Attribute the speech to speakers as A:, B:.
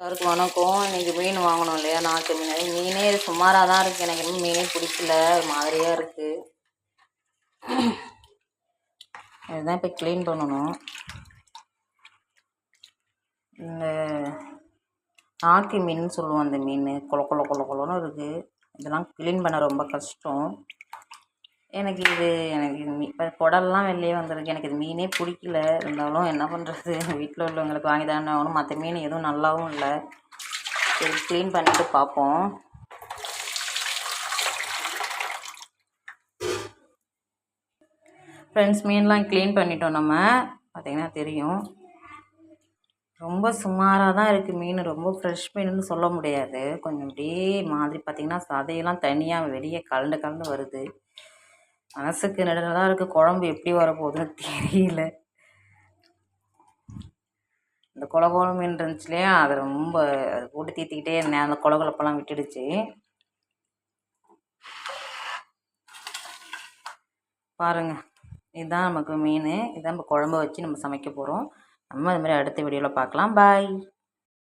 A: எல்லாருக்கும் வணக்கம். இன்னைக்கு மீன் வாங்கணும் இல்லையா? நாட்டு மீன் மீனே சுமாராக தான் இருக்குது எனக்கு இன்னும் மீனே பிடிக்கல. ஒரு மாதிரியாக இருக்குது இதுதான் இப்போ க்ளீன் பண்ணணும். இந்த நாட்டு மீன் சொல்லுவோம் அந்த மீன். கொல கொல கொல கொலன்னு இருக்குது இதெல்லாம் க்ளீன் பண்ண ரொம்ப கஷ்டம். எனக்கு இது எனக்கு இது மீ இப்போ குடல்லாம் வெளியே வந்திருக்கு. எனக்கு இது மீனே பிடிக்கல. இருந்தாலும் என்ன பண்ணுறது வீட்டில் உள்ளவங்களுக்கு வாங்கி தானே ஆகணும். மற்ற மீன் எதுவும் நல்லாவும் இல்லை. சரி க்ளீன் பண்ணிவிட்டு பார்ப்போம் ஃப்ரெண்ட்ஸ் மீன்லாம் க்ளீன் பண்ணிட்டோம் நம்ம. பார்த்திங்கன்னா தெரியும். ரொம்ப சுமாராக தான் இருக்குது மீன். ரொம்ப ஃப்ரெஷ் மீனுன்னு சொல்ல முடியாது. கொஞ்சம் அப்படியே மாதிரி பார்த்திங்கன்னா சதையெல்லாம் தனியாக வெளியே கலண்டு கலந்து வருது. மனசுக்கு நடுவில் இருக்குது குழம்பு எப்படி வரப்போகுதுன்னு தெரியல. இந்த கொல கொல மீன் இருந்துச்சு இல்லையா? அது ரொம்ப அது போட்டு தீத்திக்கிட்டே இருந்தேன். அந்த குலகுலப்பெல்லாம் விட்டுடுச்சு. பாருங்கள் இதுதான் நமக்கு மீன். இதான் நம்ம குழம்பு வச்சு நம்ம சமைக்க போகிறோம் நம்ம அது மாதிரி அடுத்த வீடியோவில் பார்க்கலாம். பாய்